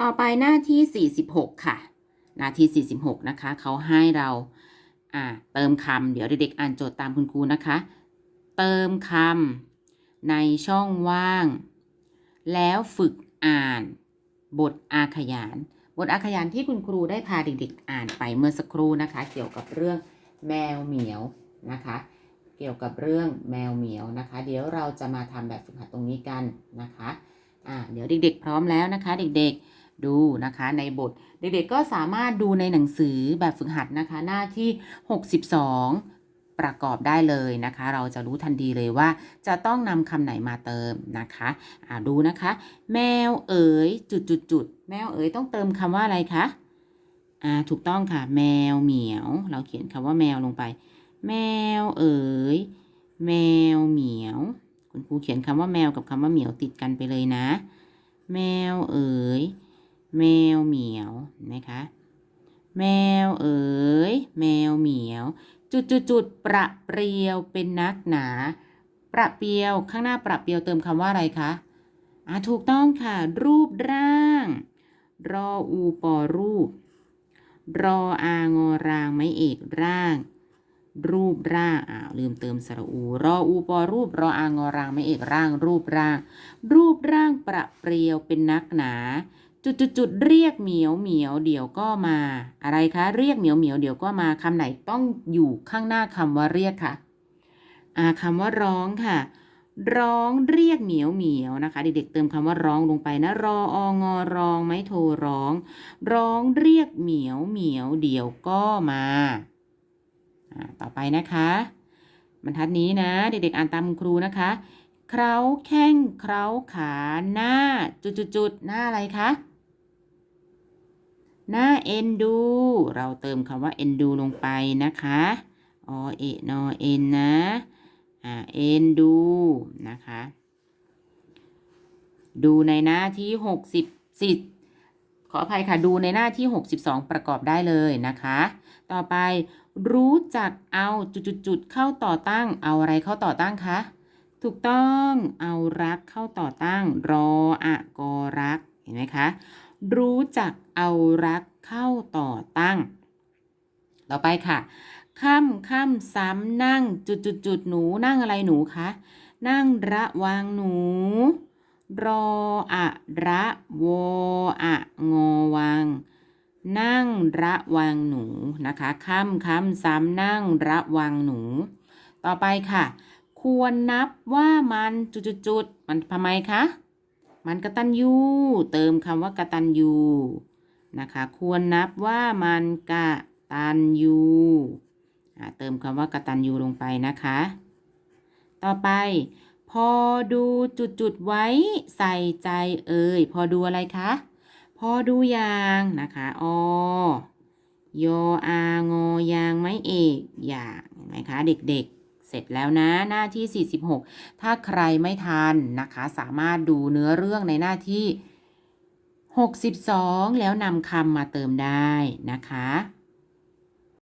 ต่อไปหน้าที่ 46 ค่ะ หน้าที่ 46 นะคะ เขาให้เราอ่าเติมคำเดี๋ยวเด็กๆอ่านโจทย์ตามคุณครูนะคะ เติมคำในช่องว่าง แล้วฝึกอ่าน บทอาขยาน บทอาขยานที่คุณครูได้พาเด็กๆอ่านไปเมื่อสักครู่นะคะ เกี่ยวกับเรื่องแมวเหมียวนะคะ เกี่ยวกับเรื่องแมวเหมียวนะคะ เดี๋ยวเราจะมาทำแบบฝึกหัดตรงนี้กันนะคะอ่าเดี๋ยวเด็กๆ พร้อมแล้วนะคะ เด็กๆ ดูนะคะในบท เด็กๆก็สามารถดูในหนังสือแบบฝึกหัดนะคะ หน้าที่ 62 ประกอบได้เลยนะคะ เราจะรู้ทันทีเลยว่า จะต้องนำคำไหนมาเติมนะคะอ่าดูนะคะ แมวเอ๋ยจุดจุดจุดแมวเอ๋ยต้องเติมคำว่าอะไรคะอ่าถูกต้องค่ะ แมวเหมียว เราเขียนคำว่าแมวลงไป แมวเอ๋ยแมวเหมียว คุณครูเขียนคำว่าแมวกับคำว่าเหมียวติดกันไปเลยนะ แมวเอ๋ย แมวเหมียวนะคะแมวเอ๋ยแมวเหมียว จุดจุดจุดประเปรียวเป็นนักหนา ประเปรียวข้างหน้าประเปรียวเติมคำว่าอะไรคะอ่าถูกต้องค่ะ รูปร่าง รออูปอรูป รออางอรางไม่เอกร่าง รูปร่างอ้าวลืมเติมสระอู รออูปอรูป รออางอรางไม่เอกร่าง รูปร่าง รูปร่างประเปรียวเป็นนักหนา จุดจุดจุดเรียกเหมียวเหมียวเดี๋ยวก็มา อะไรคะเรียกเหมียวเหมียวเดี๋ยวก็มาคำไหนต้องอยู่ข้างหน้าคำว่าเรียกค่ะอ่าคำว่าร้องค่ะ ร้องเรียกเหมียวเหมียวนะคะ เด็กๆเติมคำว่าร้องลงไปนะรอองอรองไม่โทรร้อง ร้องเรียกเหมียวเหมียวเดี๋ยวก็มาอ่าต่อไปนะคะบรรทัดนี้นะ เด็กๆอ่านตามครูนะคะเคราแข้งเคราขาหน้าจุดจุดจุดๆหน้าอะไรคะ น้าเอ็นดู เราเติมคำว่าเอ็นดูลงไปนะคะอเอนอเอ็นนะอ่าเอ็นดู นะคะ ดูในหน้าที่หกสิบสิบขออภัยค่ะ ดูในหน้าที่ 62 ประกอบได้เลยนะคะ ต่อไปรู้จักเอาจุดๆๆเข้าต่อตั้ง เอาอะไรเข้าต่อตั้งคะ ถูกต้องเอารักเข้าต่อตั้ง รออะกอรัก เห็นไหมคะ รู้จักเอารักเข้าต่อตั้ง ต่อไปค่ะค่ำค่ำซ้ำนั่งจุดจุดจุดหนูนั่งอะไรหนูคะนั่งระวังหนู รออะระวออะงอวัง นั่งระวังหนูนะคะค่ำค่ำซ้ำนั่งระวังหนู ต่อไปค่ะ ควรนับว่ามันจุดจุดจุดมันทำไมคะ มันกระตัญญูเติมคำว่ากระตัญญูนะคะ ควรนับว่ามันกระตัญญูเติมคำว่ากระตัญญูลงไปนะคะ ต่อไป พอดูจุดจุดๆไว้ใส่ใจเอ่ยพอดูอะไรคะ พอดูยางนะคะอยออางอยางไม่เอกอย่างเห็นไหมคะ เด็กๆ เสร็จแล้วนะหน้าที่ 46 ถ้าใครไม่ทันนะคะ สามารถดูเนื้อเรื่องในหน้าที่ 62 แล้วนำคำมาเติมได้นะคะ